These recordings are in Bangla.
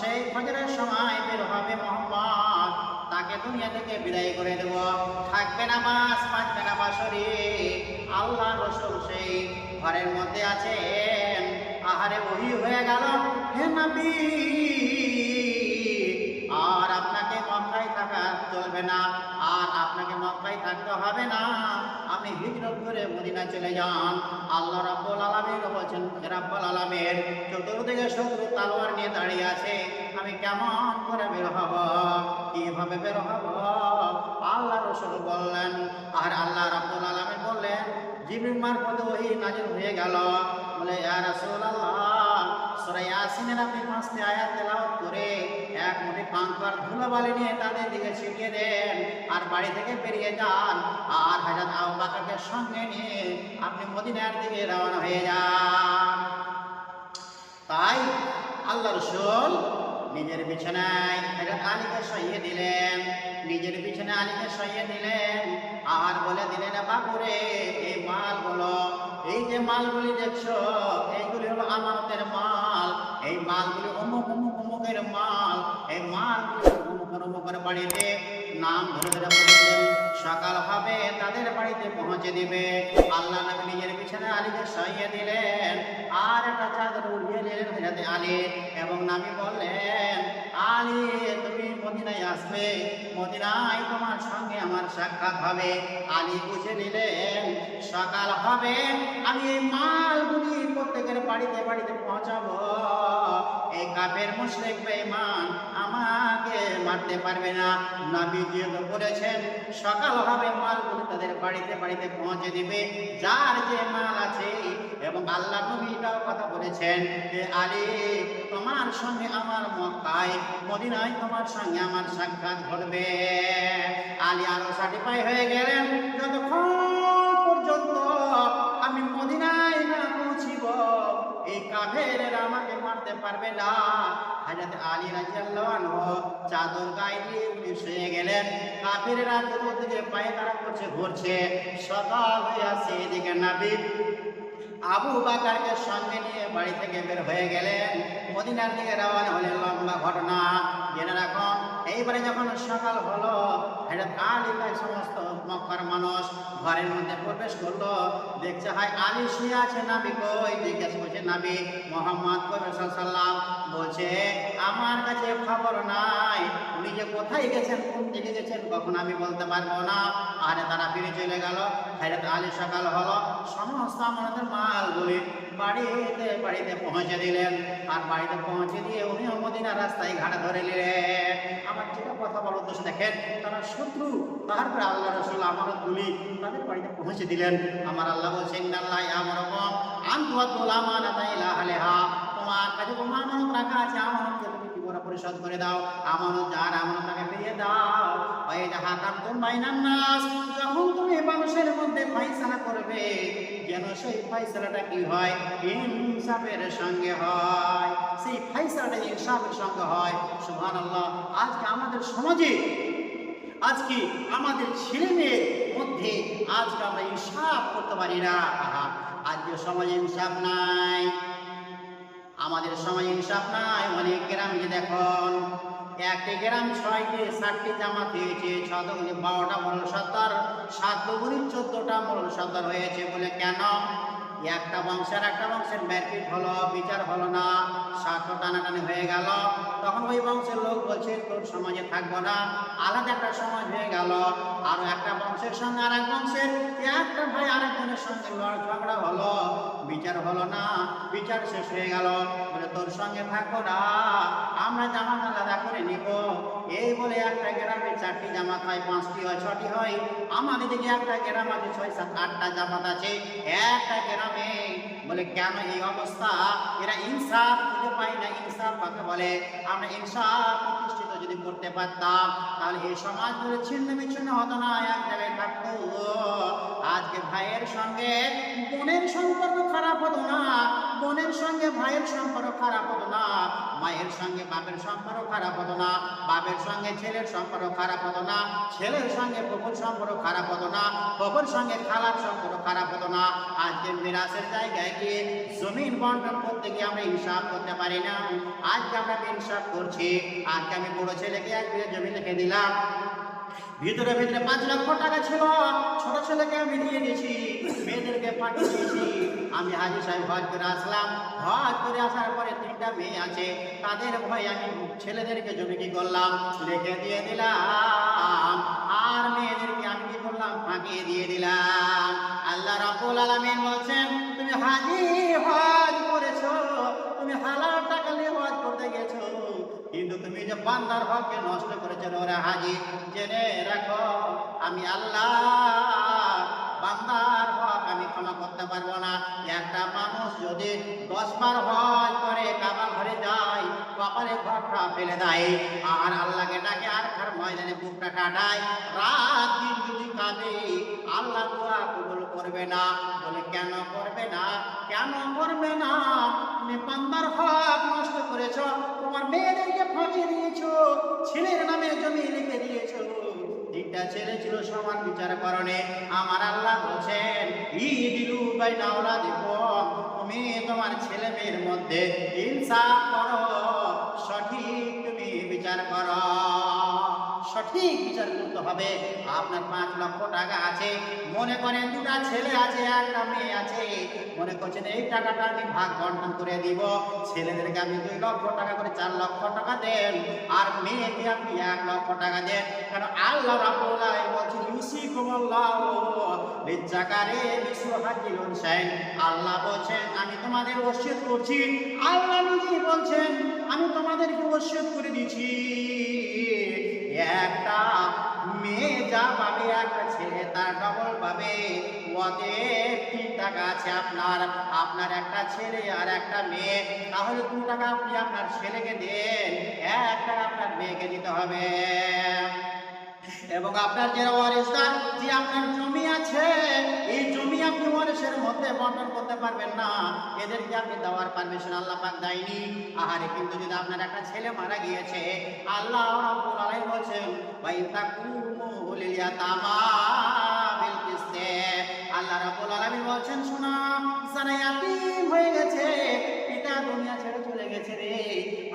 সেই ফজরের সময় বের হবে মোহাম্মদ। তাকে দুনিয়া থেকে বিদায় করে দেব। থাকবে না মাস থাকবে না বাসরি আল্লাহ রসুল সেই ঘরের মধ্যে আছেন। আহারে ওহি হয়ে গেল, হে নবী! আর আপনাকে মক্কায় থাকা চলবে না। আপনাকে মক্কায় থাকতে হবে না। আপনি হিজরত করে মদিনা চলে যান। আল্লাহ রাব্বুল আলামিন বলছেন রাব্বুল আলামিন, চতুর্দিকে শত্রু তালোয়ার নিয়ে দাঁড়িয়ে আছে। আমি কেমন করে বের হব? কীভাবে বের হব? আল্লাহ রসুল বললেন, আর আল্লাহ রাব্বুল আলামিন বললেন, জিবরিল মারফতে ওহী নাজিল হয়ে গেল। বলে, ইয়া রাসূলুল্লাহ সূরা ইয়াসিনের আপনি পাঁচটি আয়াত তেলাওয়াত করে। এক মুঠি পাঙ্কার ধুলোবালি নিয়ে তাদের দিকে ছিটিয়ে দেন। আর বাড়ি থেকে বেরিয়ে যান। আর হযরত আবু বকরকে সঙ্গে নিয়ে আপনি মদিনার দিকে রওনা হয়ে যান। তাই আল্লাহ রসুল নিজের বিছানায় হযরত আলীকে সইয়ে দিলেন। নিজের বিছানায় আলীকে সইয়ে দিলেন। আর বলে দিলেন, বাবুরে, এই মালগুলো, এই যে মালগুলি দেখছ, এইগুলি হলো আমানতের মাল। এই মালগুলি অমুক অমুক, অমুকের মাল। এই মালগুলি অমুকের অমুকের বাড়িতে নাম ধরে ধরে সকাল হবে, তাদের বাড়িতে পৌঁছে দিবে। আল্লাহ নবী নিজের পিছনে আলীকে সইয়ে দিলেন। আর একটা চাদর উড়িয়ে নিলেন হজরত আলী। এবং নামি বললেন, আলী, তুমি মদিনায় আসবে, মদিনায় তোমার সঙ্গে আমার সাক্ষাৎ হবে। আলী বুঝে নিলেন, সকাল হবে। আমি এই মালগুলি প্রত্যেকের বাড়িতে বাড়িতে পৌঁছাবো। এই কাপের মুশরিক বেঈমান, আমাকে মারতে পারবে না। নবী যেহেতু বলেছেন, সকাল হবে, মালগুলি তাদের বাড়িতে বাড়িতে পৌঁছে দিবে। যার যে মাল আছে, এবং আল্লাহ নবী এটাও কথা বলেছেন যে আলী তোমার সঙ্গে আমার মক্কায়, মদিনায় তোমার সঙ্গে আমার সাক্ষাৎ ঘটবে। আলী আরও সার্টিফাই হয়ে গেলেন। যতক্ষণ পারবে না। হাজরত আলী রাদিয়াল্লাহু আনহু চাদর গায়ে দিয়ে উনি শুয়ে গেলেন। কাফেরেরা চতুর্দিকে পায়ে তারা করছে, ঘুরছে। সকাল হয়ে আসে এদিকে নবী। আবু বাকারকে সঙ্গে নিয়ে বাড়ি থেকে বের হয়ে গেলেন। মদিনার দিকে রওনা হলেন লম্বা ঘটনা। জেনে রাখুন এইবারে যখন সকাল হলো হঠাৎ আলী তাই সমস্ত মক্কার মানুষ ঘরের মধ্যে প্রবেশ করল। দেখছে হাই আলী শুয়ে আছে নাবি কই? জিজ্ঞেস করছে, নাবি, মোহাম্মদ সাল্লাম বলছে, আমার কাছে খবর নাই। উনি যে কোথায় গেছেন, কোন দিকে গেছেন, কখন আমি বলতে পারব না। আরে তারা ফিরে চলে গেল। হঠাৎ আলী সকাল হলো। সমস্ত আমাদের মালগুলি বাড়িতে বাড়িতে পৌঁছে দিলেন। আর বাড়িতে পৌঁছে দিয়ে উনিও মদিনা রাস্তায় ঘাটে ধরে নিলেন। যেটা কথা বলো দোষ দেখেন, তারা শত্রু। তারপরে আল্লাহ রসুল আমার গুলি তাদের বাড়িতে পৌঁছে দিলেন। আমার আল্লাহ বলছেন আল্লাহ আমার আলেহা। তোমার কাছে আমানত রাখা আছে, আমানতকে করে পরিশোধ করে দাও। আমানত যার আমানত তাকে ফিরিয়ে দাও। ওই যাহা কাম তুমি নাস যখন তুমি মানুষের মধ্যে ফাইসালা করবে, যেন সেই ফাইসালাটা কি হয়? ইনসাফের সঙ্গে হয়। সেই ফাইসালাটা ইনসাফের সঙ্গে হয়। সুবহানাল্লাহ, আজকে আমাদের সমাজে, আজকে আমাদের ছেলে মেয়ের মধ্যে আজকে আমরা ইনসাফ করতে পারি না। আজকে সমাজে ইনসাফ নাই। আমাদের সময় ইনসাফ নাই, অনেক গ্রামে দেখুন। একটি গ্রাম ছয়টি ষাটটি জামাত হয়েছে ছদ বারোটা মূল সত্তর সাত দুগুণি চোদ্দটা মূল সত্তর হয়েছে বলে কেন? একটা বংশের একটা বংশের ম্যারপিট হলো, বিচার হলো না স্বার্থ টানাটানি হয়ে গেল। তখন ওই বংশের লোক বলছে, তোর সমাজে থাকব না। আলাদা একটা সমাজ হয়ে গেল। আর একটা বংশের সঙ্গে আর এক বংশের একটা ভাই আরেকজনের সঙ্গে লড় ঝগড়া হলো, বিচার হলো না, বিচার শেষ হয়ে গেল। বলে, তোর সঙ্গে থাকব না, আমরা জামাত আলাদা করে নিব। একটা গ্রামে চারটি জামাত হয় পাঁচটি হয়, ছটি হয়। আমাদের দিকে একটা গ্রাম আছে, ছয়, সাত, আটটা জামাত আছে। একটা গ্রামে বলে, কেন এই অবস্থা? এরা ইনসাফ খুঁজে পাই না, ইনসাফ কাকে বলে? আমরা ইনসাফ প্রতিষ্ঠিত যদি করতে পারতাম, তাহলে এই সমাজগুলো ছিন্ন বিচ্ছিন্ন হতো না। এক জায়গায় থাকতো আজকে ভাইয়ের সঙ্গে বোনের সম্পর্ক খারাপ হতো না, বোনের সঙ্গে ভাইয়ের সম্পর্ক খারাপ হতো না, মায়ের সঙ্গে বাপের সম্পর্ক খারাপ হতো না, বাপের সঙ্গে ছেলের সম্পর্ক খারাপ হতো না, ছেলের সঙ্গে প্রভুর সম্পর্ক খারাপ হতো না প্রভুর সঙ্গে খালার সম্পর্ক খারাপ হতো না। আজকে মিরাসের জায়গায় গিয়ে জমিন বন্টন করতে গিয়ে আমরা হিসাব করতে পারি না। আজকে আমরা হিসাব করছি, আজকে আমি বড় ছেলেকে এক জমি লিখে দিলাম। ভিতরে ভিতরে পাঁচ লক্ষ টাকা ছিল। ছোট ছেলেকে আমি দিয়ে দিয়েছি মেয়েদেরকে পাঠিয়ে দিয়েছি। আমি হাজি সাহেব হজ করে আসলাম। হজ করে আসার পরে তিনটা মেয়ে আছে, তাদের ভয়ে আমি ছেলেদেরকে জমি কি করলাম? লিখে দিয়ে দিলাম। আর মেয়েদেরকে আমি কি করলাম? ফাঁকিয়ে দিয়ে দিলাম। আল্লাহ রাব্বুল আলামিন বলছেন, তুমি হাজি হজ করেছ, তুমি হালাল টাকা নিয়ে হজ করতে গেছো। তুমি যে বান্দার হককে নষ্ট করেছ ওরা হাজি, জেনে রাখো, আমি আল্লাহ। বান্দার হক আমি ক্ষমা করতে পারব না। একটা মানুষ যদি দশ বার হজ করে কাবা ঘরে যায়, কপালে ঘরটা ফেলে দেয়, আর আল্লাহকে ডাকে আর খার ময়দানে বুকটা কাটায়, রাত দিন যদি কাঁদে, আল্লাহ দোয়া কবুল করবে না। বলে, কেন করবে না? কেন করবে না? তুমি বান্দার হক নষ্ট করেছ। তোমার মেয়েদেরকে ফাঁকি দিয়েছ, ছেলের নামে জমি লিখে দিয়েছ। ছেলে ছিল সমান বিচার আমার আল্লাহ তোমার ছেলে মেয়ের মধ্যে ইনসাফ করো, সঠিক তুমি বিচার করো। সঠিক বিচার করতে হবে। আপনার পাঁচ লক্ষ টাকা আছে। মনে করেন দুটা ছেলে আছে, একটা মেয়ে আছে। মনে করছেন এই টাকাটা আমি ভাগ বন্টন করে দিব। ছেলেদেরকে আমি দুই লক্ষ টাকা করে চার লক্ষ টাকা দেন। আর মেয়েকে আপনি এক লক্ষ টাকা দেন। কারণ আল্লাহ রাব্বুল আলামিন বলছেন, ইউসিকুমুল্লাহু লিজাকারি মিসলু হাজ্জিল উনসাইন আল্লাহ বলছেন, আমি তোমাদের ওসিয়ত করছি। আল্লাহ নিজেই বলছেন, আমি তোমাদেরকে ওসিয়ত করে দিয়েছি। একটা মেয়ে যা পাবে একটা ছেলে তার ডবল পাবে ওতে তিন টাকা আছে আপনার আপনার একটা ছেলে আর একটা মেয়ে। তাহলে দু টাকা আপনি আপনার ছেলেকে দেন, এক টাকা আপনার মেয়েকে দিতে হবে। এবং আপনার যে ওয়ারিসদার যে আপনার জমি আছে ওয়ারিসের মধ্যে বন্টন করতে পারবেন না। এদেরকে আপনি দেওয়ার পারমিশন আল্লাহ পাক দেয়নি। আহারে, কিন্তু যদি আপনার একটা ছেলে মারা গিয়েছে, আল্লাহ রাব্বুল আলামিন বলেন ওয়া ইতাকুমু লিল ইয়াতামা বিল কিসতে। আল্লাহ রাব্বুল আলামিন বলছেন, শোনা, যারা ইয়াতিম হয়ে গেছে পিতা দুনিয়া ছেড়ে চলে গেছে রে।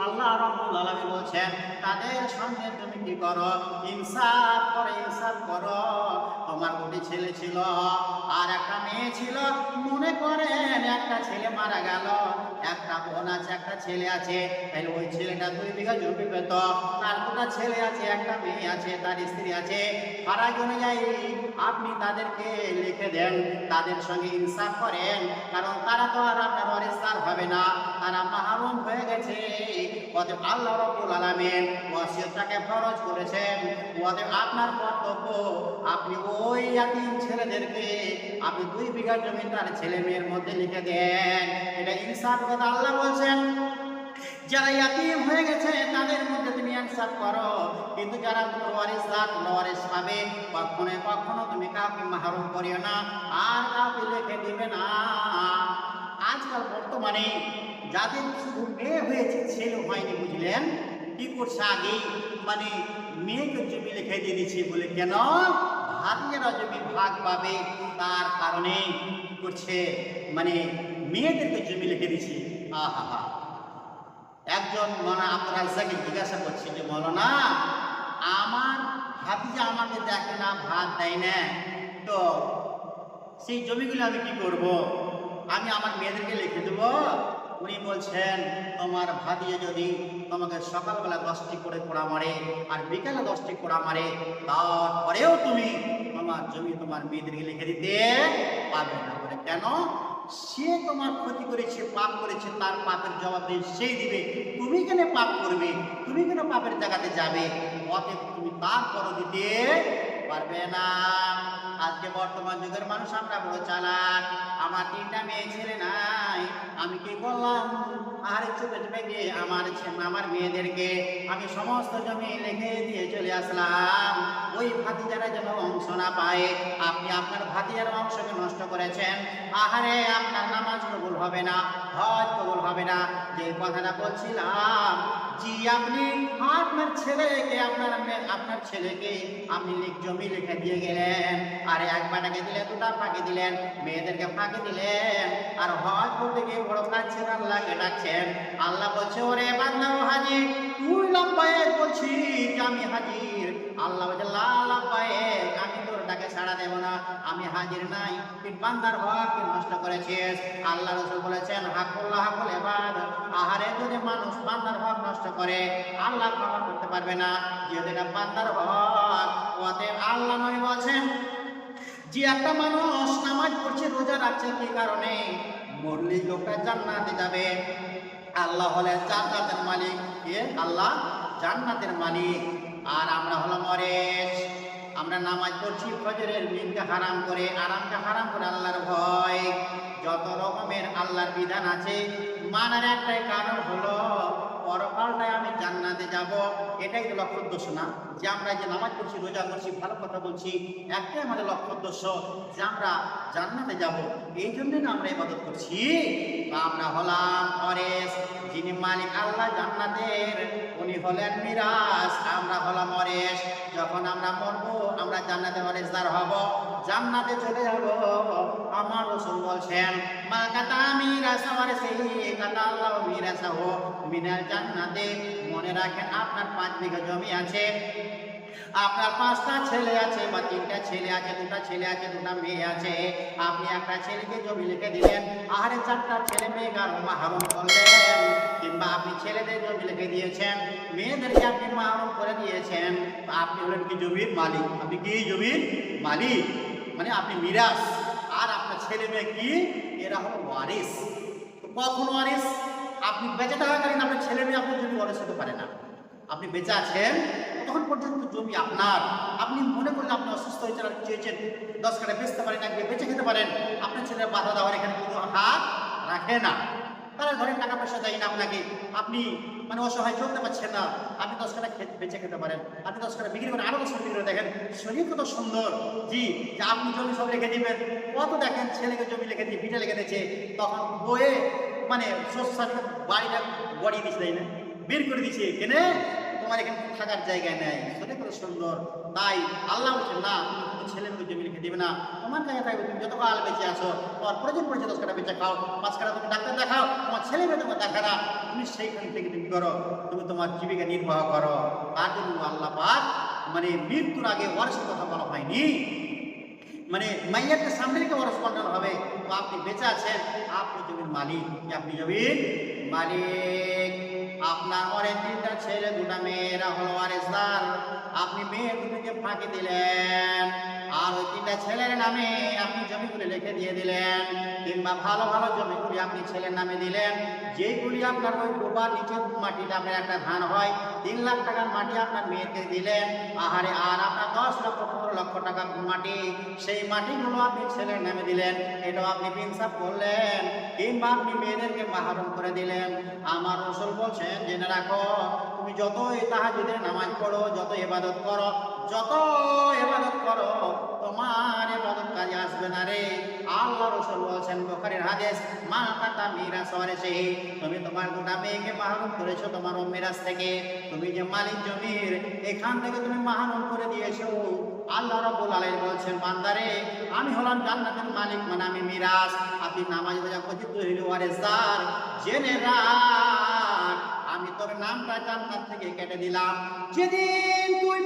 আল্লাহ রাব্বুল আলামিন বলছেন, তাদের সঙ্গে তুমি কি করো? ইনসাফ করো ইনসাফ করো। তোমার দুটি ছেলে ছিল, আর একটা মেয়ে ছিল। মনে করেন একটা ছেলে মারা গেল, একটা বোন আছে, একটা ছেলে আছে। তাহলে ওই ছেলেটা দুই বিঘা জমি পেত, তার দুটা ছেলে আছে, একটা মেয়ে আছে, তার স্ত্রী আছে। ফারাক অনুযায়ী আপনি তাদেরকে লিখে দেন, তাদের সঙ্গে ইনসাফ করেন, কারণ তারা তো আর আপনার ওয়ারিসার হবে না। তারা মাহরুম হয়ে গেছে। অতএব আল্লাহ রব্বুল আলামিন ওয়াসিয়তটাকে ফরজ করেছেন। অতএব আপনার কর্তব্য, আপনি ওই ইয়াতিম ছেলেদেরকে আপনি দুই বিঘা জমি তার ছেলে মেয়ের মধ্যে লিখে দেন। এটা ইনসাফ কথা আল্লাহ বলছেন। যারা ইয়াতিম হয়ে গেছে, তাদের মধ্যে তুমি ইনসাফ করো। কিন্তু যারা ওয়ারিস রাত ওয়ারিস পাবে কখনো কখনো তুমি কাউকে মাহরুম করিও না। আর কাউকে লিখে দিবে না। আজকাল বর্তমানে যাদের শুধু মেয়ে হয়েছে, ছেলে হয়নি, বুঝলেন? কি করছে আগে? মানে মেয়েকে জমি লিখে দিয়ে দিচ্ছে বলে কেন? ভাতিজারা জমি ভাগ পাবে, তার কারণে করছে? মানে মেয়েদেরকে জমি লিখে দিচ্ছে আহা হা একজন মনা আব্দুল রাজ্জাকে জিজ্ঞাসা করছে যে বলো না আমার ভাতিজা আমাকে দেখে না, ভাত দেয় না। তো সেই জমিগুলো আমি কি করব? আমি আমার মেয়েদেরকে লিখে দেব? উনি বলছেন, তোমার ভাতিয়ে যদি তোমাকে সকালবেলা দশটি করে কোড়া মারে আর বিকালে দশটি কোড়া মারে, তারপরেও তুমি তোমার জমি, তোমার মেয়েদেরকে লিখে দিতে পারবে না। বলে, কেন? সে তোমার ক্ষতি করেছে, পাপ করেছে, তার পাপের জবাব সেই দিবে। তুমি কেন পাপ করবে? তুমি কেন পাপের জায়গাতে যাবে? অতএব তুমি তারপরও দিতে পারবে না। আজকে বর্তমান যুগের মানুষ আমরা বড় চালাক। আমার তিনটা মেয়ে ছেলে নাই, আমি কি করলাম? আর চুপে চুপে গিয়ে আমার আমার মেয়েদেরকে আমি সমস্ত জমি লিখে দিয়ে চলে আসলাম। ওই ভাতিজারা যেন অংশ না পায়। আপনি আপনার ভাতিজার অংশকে নষ্ট করেছেন। আহারে, আপনার নামাজ কবুল হবে না, হজ কবুল হবে না। যে কথাটা বলছিলাম জি আপনি আপনার ছেলেকে, আপনার আপনার ছেলেকে আপনি জমি লিখে দিয়ে গেলেন। আর এক বাটাকে দিলেন, দুটা ফাঁকি দিলেন, মেয়েদেরকে ফাঁকি দিলেন। আর হজ করতে গিয়ে বড় কাচ্ছেন আল্লাহকে ডাকছেন? আল্লাহ বলছে, ওরে বান্দা ও হাজির, তুই লম্বায়ে বলছি আমি হাজির। আল্লাহ বলছে, লা লম্বায়ে আমি তোর ডাকে সাড়া দেব না। আমি হাজির নাই। বান্দার হক নষ্ট করেছিস। আল্লাহ রসুল বলেছেন হাকুল্লাহ হাকুল এবার আহারে যদি মানুষ বান্দার হক নষ্ট করে, আল্লাহ ক্ষমা করতে পারবে না। যেহেতু এটা বান্দার হক, অতএব আল্লাহ নবী বলছেন, যে একটা মানুষ নামাজ পড়ছে, রোজা রাখছে, কি কারণে? মরলি লোকটা জান্নাতে যাবে। আল্লাহ হলেন জান্নাতের মালিক। কে? আল্লাহ জান্নাতের মালিক। আর আমরা হলো মরেশ আমরা নামাজ পড়ছি, ফজরের দিনকে হারাম করে আরামটা হারাম করে আল্লাহর ভয়। যত রকমের আল্লাহর বিধান আছে, মানার একটাই কারণ হলো পরকালটায় আমি জান্নাতে যাব। এটাই তো লক্ষ্য উদ্দেশ্য না? যে আমরা যে নামাজ পড়ছি, রোজা করছি, ভালো কথা বলছি, একটাই আমাদের লক্ষ্য উদ্দেশ্য যে আমরা জান্নাতে যাব। এই জন্য না আমরা ইবাদত করছি। আমরা হলাম অরেস যিনি মালিক আল্লাহ জান্নাতের, উনি হলেন মিরাজ, আমরা হলাম অরেস যখন আমরা মরবো, আমরা জান্নাতে অরেসদার হব। জান্নাতে চলে যাব, আমার রসুল বলছেন, মা কাতা মিরাস আমার সেই কাতা আল্লাহ মিরাস হো মিনাল জান্নাতে মনে রাখেন আপনার পাঁচ বিঘা জমি আছে। আপনার পাঁচটা ছেলে আছে বা তিনটা ছেলে আছে, দুটা ছেলে আছে, দুটা মেয়ে আছে। আপনি একটা ছেলেকে জমি লিখে দিলেন আরে চারটা ছেলে মেয়ে গার মাহরুম করলেন, কিংবা আপনি ছেলেদের জমি লিখে দিয়েছেন, মেয়েদেরকে আপনি মাহরুম করে দিয়েছেন আপনি হলেন কি জমির মালিক? আপনি কি জমির মালিক? মানে আপনি মিরাজ। আর আপনার ছেলে মেয়ে কি? এরা হলো ওয়ারিস। কখন ওয়ারিস? আপনি বেঁচে থাকাকালীন আপনার ছেলে মেয়ে আপনার জমি অরেস হতে পারে না। আপনি বেঁচে আছেন, তখন পর্যন্ত জমি আপনার। আপনি মনে করলেন আপনি অসুস্থ হয়েছেন আর চেয়েছেন, দশ কাটা বেচতে পারেন, এক বেঁচে খেতে পারেন। আপনার ছেলের বাধা দেওয়ার এখানে কোনো হাত রাখে না। তারা ধরেন টাকা পয়সা দেয় না আপনাকে। আপনি মানে অসহায়, চলতে পারছেন না। আপনি দশ খেতে বেঁচে খেতে পারেন। আপনি দশ কাটা বিক্রি করেন। আরও দশ বিক্রি করে দেখেন, শরীর কত সুন্দর। জি, যে আপনি জমি সব রেখে দিবেন। কত দেখেন ছেলেকে জমি লিখে দিয়ে ভিটে লিখে দিয়েছে। তখন বয়ে মানে শস্য বাড়িটা গড়িয়ে দিচ্ছে তাই না? বের করে দিচ্ছে কেনে? তোমার এখানে থাকার জায়গা নেই। সেটা কত সুন্দর। তাই আল্লাহ বলছেন, না তুমি ছেলে মেয়ে জমি লিখে দিবে না। তোমার কাছে থাকবে, তুমি যত কাল বেঁচে আসো তোমার প্রয়োজন পড়েছে দশ কাটা বেঁচে খাও, পাঁচ কাটা তুমি ডাক্তার দেখাও, তোমার ছেলে মেয়ে তোমার দেখা না। তুমি সেইখান থেকে তুমি করো? তুমি তোমার জীবিকা নির্বাহ করো। তার জন্য আল্লাহ পাক মানে মৃত্যুর আগে ওয়ারসের কথা বলা হয়নি। মানে মাইয়াকে সামনে রেখে ওরস বন্টন হবে। তো আপনি বেঁচে আছেন, আপনি জমির মালিক। আপনি জমির মালিক। আপনার ঘরে তিনটা ছেলে, দুটা মেয়েরা হলো ওয়ারেসদার আপনি মেয়ে দুটোকে ফাঁকি দিলেন। আর ওই তিনটা ছেলের নামে আপনি জমিগুলি লিখে দিয়ে দিলেন। কিংবা ভালো ভালো জমিগুলি আপনি ছেলের নামে দিলেন। যেগুলি আপনার ওই ডোবার নিচে মাটিতে আপনার একটা ধান হয়, তিন লাখ টাকার মাটি আপনার মেয়েকে দিলেন। আহারে, আর আপনার দশ লক্ষ, পনেরো লক্ষ টাকা মাটি, সেই মাটিগুলো আপনি ছেলের নামে দিলেন। এটাও আপনি ইনসাফ করলেন। কিংবা আপনি মেয়েদেরকে মাহরুম করে দিলেন। আমার রসুল বলছেন জেনে রাখো তুমি যতই তাহাজুদের নামাজ পড়ো যত ইবাদত করো যত ইবাদত করো, তোমার ইবাদত কাজে আসবে না রে। আল্লাহ রসুল বলছেন, বোখারির হাদিস, মা কাতা মিরাস ওয়ারিসে। তুমি তোমার গোটা মেয়েকে মাহরুম করেছ তোমার মিরাজ থেকে। তুমি যে মালিক জমির, এখান থেকে তুমি মাহরুম করে দিয়েছ। আল্লাহ রাব্বুল আলামিন বলছেন, বান্দারে, আমি হলাম জান্নাতের মালিক মানে আমি মিরাজ। আপনি নামাজ রোজা তুই হইলি ওয়ারিসদার জেনে রাখ। আমি তোর নামটা জান্নাত থেকে কেটে দিলাম যেদিন তুই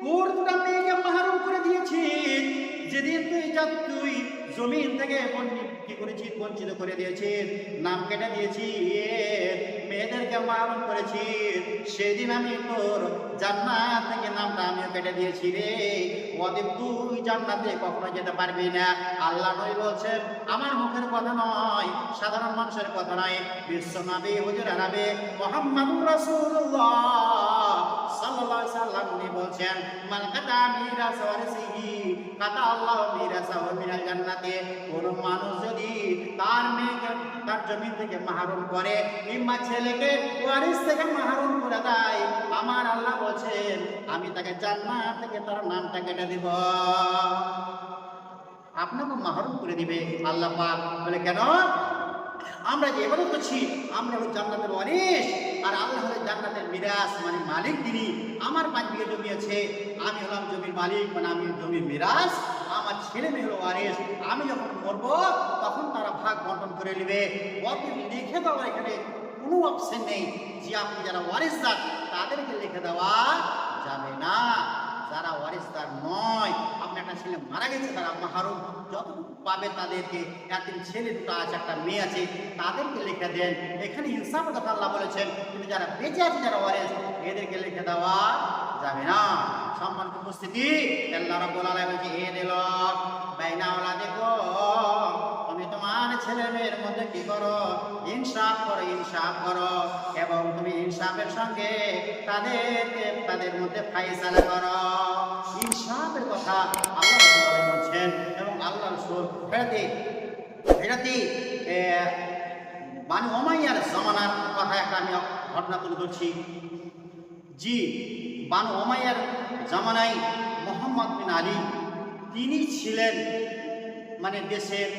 তোর দুটা মেয়েকে মাহরুম করে দিয়েছিস, যেদিন তুই যা তুই জমিন থেকে বঞ্চিত কি করেছিস বঞ্চিত করে দিয়েছিস নাম কেটে দিয়েছিস মেয়েদেরকে মাহরুম করেছিস সেদিন আমি তোর জান্নাত থেকে নামটা আমিও কেটে দিয়েছি রে। অদেব তুই জান্নাতে কখনো যেতে পারবি না। আল্লাহ নই বলছেন, আমার মুখের কথা নয়, সাধারণ মানুষের কথা নয়। বিশ্বনবী হুজুর আরবে সাল্লাম উনি বলছেন, মান কাতা মিরাস ওয়ারিসিহি কাতা আল্লাহ মিরাসাহু মিনাল জান্নাতে। কোন মানুষ যদি তার মেয়েকে তার জমি থেকে মাহরুম করে, কিংবা ছেলেকে ওয়ারিস থেকে মাহরুম করে দেয়, আমার আল্লাহ বলছেন, আমি তাকে জান্নাত থেকে তার নামটা কেটে দিব। আপনাকে মাহরুম করে দিবে আল্লাহ পাক। বলে, কেন? আমরা যে এবারে করছি, আমরা হলো জান্নাতের ওয়ারিস আর আল্লাহ হলো জান্নাতের মিরাজ মানে মালিক তিনি। আমার পাঁচ বিঘে জমি আছে, আমি হলাম জমির মালিক মানে আমি জমির মিরাজ, আমার ছেলে মেয়ে হলো ওয়ারিস আমি যখন মরবো, তখন তারা ভাগ বন্টন করে নেবে। অত লিখে দেওয়া এখানে কোনো অপশন নেই যে আপনি যারা ওয়ারিসদার তাদেরকে লিখে দেওয়া যাবে না। যারা ওয়ারিসদার নয়, আপনি একটা ছেলে মারা গেছে, তারা মাহারুম যতটুকু পাবে তাদেরকে, একদিন ছেলে দুটো আছে একটা মেয়ে আছে, তাদেরকে লিখে দেন। এখানে ইনসাফ কথা আল্লাহ বলেছেন, কিন্তু যারা বেঁচে আছে, যারা ওয়ারিস এদেরকে লিখে দেওয়া যাবে না। সম্মানিত উপস্থিতি, আল্লাহ রাব্বুল আলামিন বলছে, এ দিল, বাইনা ওলা তোমার ছেলে মেয়ের মধ্যে কি করো? ইনসাফ করো ইনসাফ করো। এবং তুমি ইনসাফের সঙ্গে তাদেরকে, তাদের মধ্যে ফাইসালা করো। ইনসাফের কথা আল্লাহ বলছেন এবং আল্লাহ রসুল ফেরাতে ফেরাতে বানু ওমাইয়ার জমানার কথা একটা আমি ঘটনা তুলে ধরছি। জি, বানু ওমাইয়ার জামানায় মোহাম্মদ বিন আলী, তিনি ছিলেন মানে দেশের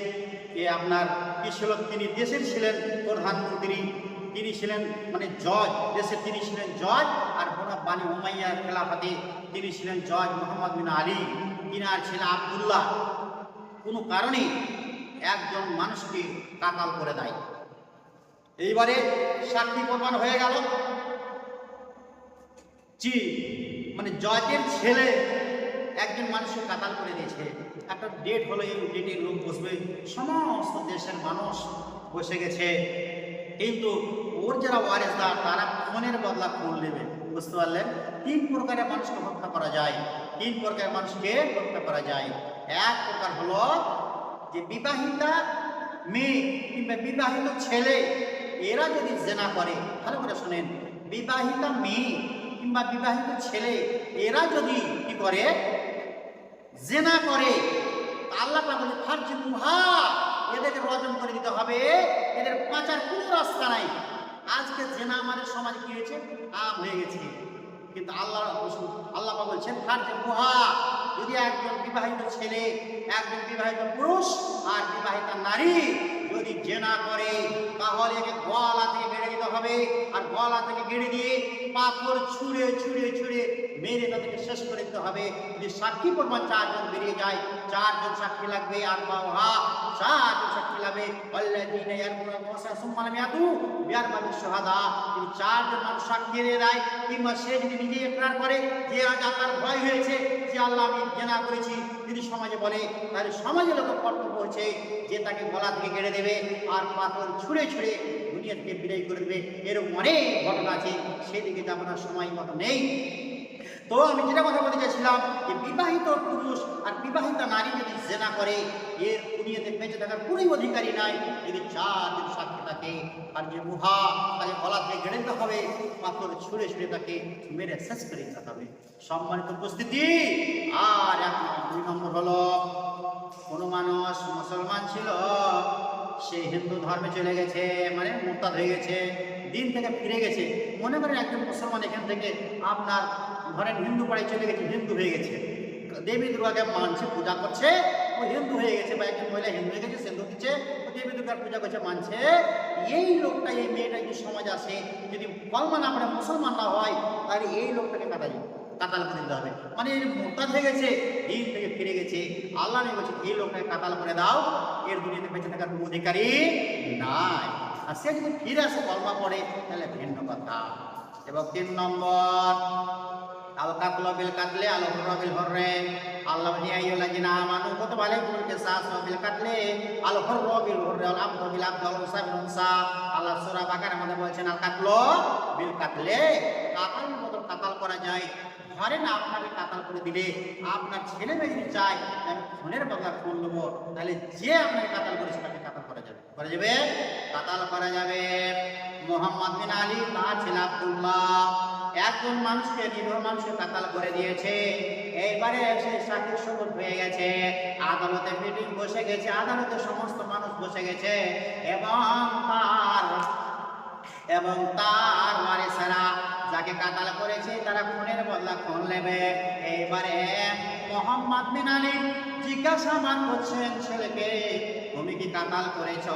এ আপনার কি ছিল? তিনি দেশের ছিলেন প্রধানমন্ত্রী, তিনি ছিলেন মানে জজ দেশের তিনি ছিলেন জজ আর ওনার বানি উমাইয়ার খেলাফাতে তিনি ছিলেন জজ মোহাম্মদ বিন আলী। তিনার ছেলে আবদুল্লাহ। কোনো কারণে একজন মানুষকে কাতাল করে দেয়। এইবারে সাক্ষী প্রমাণ হয়ে গেল। জি মানে জজের ছেলে একজন মানুষকে কাতাল করে দিয়েছে। একটা ডেট হলো এই ডেটে লোক বসবে। সমস্ত দেশের মানুষ বসে গেছে। কিন্তু ওর যারা ওয়ারেসদার তারা খুনের বদলা খুন নেবে, বুঝতে পারলেন? তিন প্রকারের মানুষকে হত্যা করা যায়। তিন প্রকারের মানুষকে হত্যা করা যায়। এক প্রকার হলো যে বিবাহিতা মেয়ে কিংবা বিবাহিত ছেলে, এরা যদি জেনা করে, ভালো করে শোনেন, বিবাহিতা মেয়ে কিংবা বিবাহিত ছেলে, এরা যদি কি করে? জেনা করে। আল্লাহ পাক বলে ফার্জি মুহা। এদেরকে রজন করে দিতে হবে। এদের পাচার কোনো রাস্তা নাই। আজকে জেনা আমাদের সমাজ কি হয়েছে? আম হয়ে গেছে। কিন্তু আল্লাহ আল্লাহ বলছেন ফার্জি মুহা, যদি একজন বিবাহিত ছেলে, একজন বিবাহিত পুরুষ আর বিবাহিতা নারী যদি জেনা করে, তাহলে একে গলা থেকে গেড়ে দিতে হবে। আর গলা থেকে গেড়ে দিয়ে পাথর ছুঁড়ে ছুঁড়ে ছুঁড়ে মেরে তাদেরকে শেষ করে দিতে হবে। যদি সাক্ষী প্রমাণ চারজন বেরিয়ে যায়, চারজন সাক্ষী লাগবে, আর বাহা চারজন সাক্ষী লাগবে। শুহাদা, যদি চারজন মানুষ সাক্ষী দেয় কিংবা সে যদি নিজে ইকরার করে যে আজ আল্লাহর ভয় হয়েছে, যে আল্লাহ আমি জেনা করেছি, তিনি সমাজে বলে তাহলে সমাজের লোক কর্তব্য হচ্ছে, যে তাকে গলা থেকে কেড়ে দেবে আর পাথর ছুঁড়ে ছুঁড়ে দুনিয়া থেকে বিদায় করে দেবে। এরকম অনেক ঘটনা আছে, সেদিকে তো না সময় মতো নেই। তো আমি যেটা কথা বলতে চাইছিলাম, যে বিবাহিত পুরুষ আর বিবাহিতা নারী যদি জেনা করে এর দুনিয়াতে বেঁচে থাকার কোনোই অধিকারী নাই, যদি চার দিন সাক্ষী থাকে আর যে মুহা তাকে গলা থেকে গেড়ে দিতে হবে, পাথর ছুঁড়ে ছুঁড়ে তাকে মেরে শেষ করে দিতে হবে। সম্মানিত উপস্থিতি, আর এক দুই নম্বর হলো, কোনো মানুষ মুসলমান ছিল, সে হিন্দু ধর্মে চলে গেছে মানে মোরতাদ হয়ে গেছে, দিন থেকে ফিরে গেছে। মনে করেন একজন মুসলমান এখান থেকে আপনার ধরেন হিন্দু পাড়ায় চলে গেছে, হিন্দু হয়ে গেছে। দেবী দুর্গাকে মানছে, পূজা করছে। ও হিন্দু হয়ে গেছে বা একজন মহিলা হিন্দু হয়ে গেছে সিন্ধু দিচ্ছে। ও দেবী দুর্গার পূজা করছে, মানছে। এই লোকটা, এই মেয়েটা যদি সমাজ আসে, যদি কলমা না পড়ে মুসলমান না হয়, তাহলে এই লোকটাকে কাটা যাবে কাতাল করে দিতে হবে। মানে এই মোরতাদ হয়ে গেছে দিন থেকে ফিরে গেছে। আল্লাহ নিয়ে বলছে, এই লোকটাকে কাতাল করে দাও। এর দুনিয়াতে বেঁচে থাকার কোনো অধিকারী নাই। আর সে যদি ফিরে আসে কলমা পড়ে, তাহলে ভিন্ন কথা। এবং তিন নম্বর আল কাতল বিল কাতলে, আল হুররা বিল আল্লাহ বলি আইয়ুল লাযিনা আমানু, কুতিবা আলাইকুমুল কিসাসু বিল কাতলে, আল হুররা বিল হুররে, আল আবদু বিল আবদি ওয়াল উনসা বিল আল্লাহ সূরা বাকারার মধ্যে বলছেন, আল কাতল বিল কাতলে, কাতাল মতো কাতাল করা যায়। ধরেন আপনাকে কাতাল করে দিলে, আপনার ছেলে মেয়ে যদি চায় আমি খুনের বদলা খুন নেব। তাহলে যে আপনাকে কাতাল করেছে, তাকে কাতাল করা যাবে। করা যাবে? কাতাল করা যাবে। মোহাম্মদ বিন আলী তার ছেলে আব্দুল্লাহ। একজন মানুষকে নিরীহ মানুষকে কাতাল করে দিয়েছে। এইবারে সে সাক্ষী সবুজ হয়ে গেছে। আদালতে মিটিং বসে গেছে। আদালতে সমস্ত মানুষ বসে গেছে। এবং তার এবং তার ওয়ারিসেরা যাকে কাতাল করেছে, তারা খুনের বদলা খুন নেবে। এইবারে মোহাম্মদ বিন আলী জিজ্ঞাসাবাদ করছেন ছেলেকে তুমি কি কাতাল করেছ?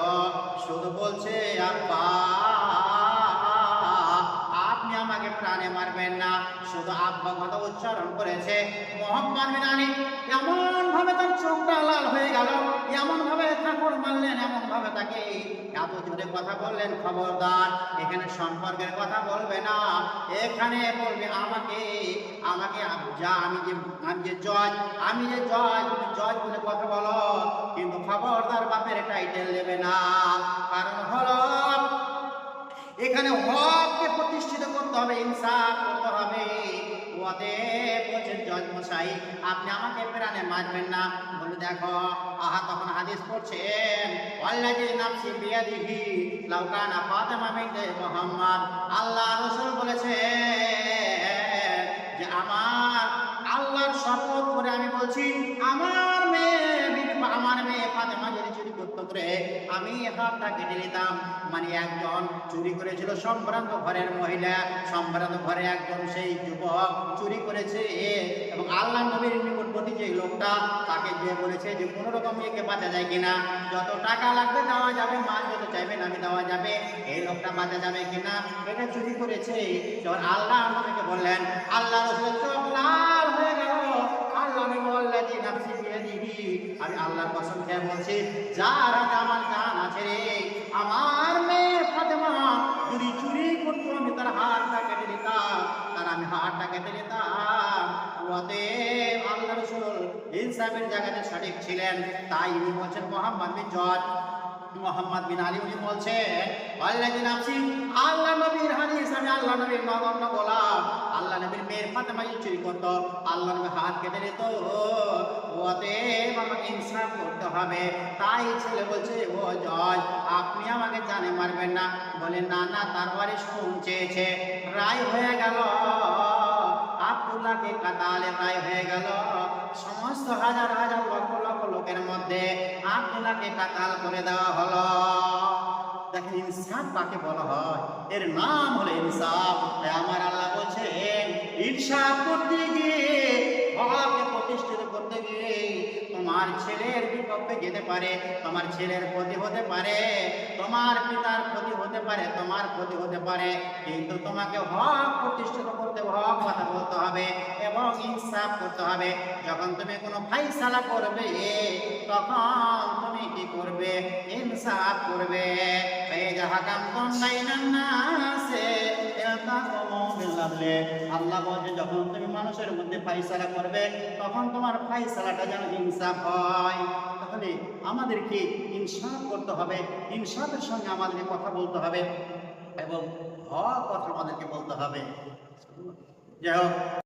শুধু বলছে আব্বা। আমাকে প্রাণে মারবেন না। শুধু আব্বা কথা উচ্চারণ করেছে, মোহাম্মদ আলী। এমন ভাবে তার চোখটা লাল হয়ে গেল এমন ভাবে ঠাকুর মারলেন এমন ভাবে তাকে এত জোরে কথা বললেন খবরদার। এখানে সম্পর্কের কথা বলবে না। এখানে বলবে, আমাকে আমাকে যা, আমি যে আমি যে জজ, আমি যে জজ, তুমি জজ বলে কথা বলো। কিন্তু খবরদার বাপের টাইটেল নেবে না। কারণ হলো এখানে হককে প্রতিষ্ঠিত করতে হবে, ইনসাফ করতে হবে। ওয়াদে বলছেন জজ মশাই আপনি আমাকে প্রাণে মারবেন না। বলে দেখো, আহা, তখন হাদিস পড়ছেন ওয়াল্লাজি নাফসি বিয়াদিহি, লাউ কানা ফাতেমা বিনতে মুহাম্মদ। আল্লাহ রাসূল বলেছে যে, আমার আল্লাহর শপথ করে আমি বলছি, আমার মেয়ে আমার মেয়ে ফাতেমা করে আমি হাতটা কেটে নিতাম মানে একজন চুরি করেছিল সম্ভ্রান্ত ঘরের মহিলা। সম্ভ্রান্ত ঘরে একজন সেই যুবক চুরি করেছে এবং আল্লাহ নবীর নিকটবর্তী যে লোকটা, তাকে যে বলেছে যে কোনো রকম মেয়েকে বাঁচা যায় কিনা? যত টাকা লাগবে দেওয়া যাবে, মাল যত চাইবেন আমি দেওয়া যাবে। এই লোকটা বাঁচা যাবে কিনা? এটা চুরি করেছে। যখন আল্লাহ আমাকে বললেন, আল্লাহ রসুল চোখ লাল হয়ে গেল। আল্লাহ বললেন যে নাফসি আমি আল্লাহর কসম খেয়ে বলছি, যার হাতে আমার জান আছে রে, আমার মেয়ে ফাতেমা যদি চুরি করতো, আমি তার হাতটা কেটে নিতাম, তার আমি হাতটা কেটে নিতাম। আল্লাহ রসুল ইনসাফের জায়গাতে সঠিক ছিলেন, তাই ইনি বলছেন মোহাম্মদ বিন জজ মোহাম্মদ বিন আলী উনি বলছেন আল্লাহ আল্লাহ নবীর হাদিস আমি আল্লাহ নবীর নগণ্য গোলাম আল্লাহ নবীর মেয়ের ফাতেমা চুরি করতো। আল্লাহ নবীর হাত কেটে নিত। অতএব আমাকে ইনসাফ করতে হবে। তাই ছেলে বলছে, ও জজ, আপনি আমাকে জানে মারবেন না। বলে, না না, তার বাড়ি শুন চেয়েছে। রায় হয়ে গেল। আব্দুল্লাহকে কাতালে রায় হয়ে গেল। সমস্ত হাজার হাজার লক্ষ লক্ষ লোকের মধ্যে আব্দুল্লাহকে কাতাল করে দেওয়া হলো। দেখেন ইনসাফ কাকে বলা হয়? এর নাম হলো ইনসাফ। তাই আমার আল্লাহ বলছেন, ইনসাফ করতে গিয়ে হককে প্রতিষ্ঠিত করতে গিয়ে তোমার ছেলের বিপক্ষে যেতে পারে, তোমার ছেলের ক্ষতি হতে পারে, তোমার পিতার ক্ষতি হতে পারে, তোমার ক্ষতি হতে পারে, কিন্তু তোমাকে হক প্রতিষ্ঠিত করতে হক কথা বলতে হবে এবং ইনসাফ করতে হবে। যখন তুমি কোনো ফাইসালা করবে, তখন তুমি কি করবে? ইনসাফ করবে। হাকাম ইয়াতাকুমু বিল আদলে। মানুষের মধ্যে ফাইসালা করবে, তখন তোমার ফাইসালাটা যেন ইনসাফ হয়। তাহলে আমাদেরকে ইনসাফ করতে হবে, ইনসাফের সঙ্গে আমাদেরকে কথা বলতে হবে এবং হক কথা আমাদেরকে বলতে হবে। যাই হোক।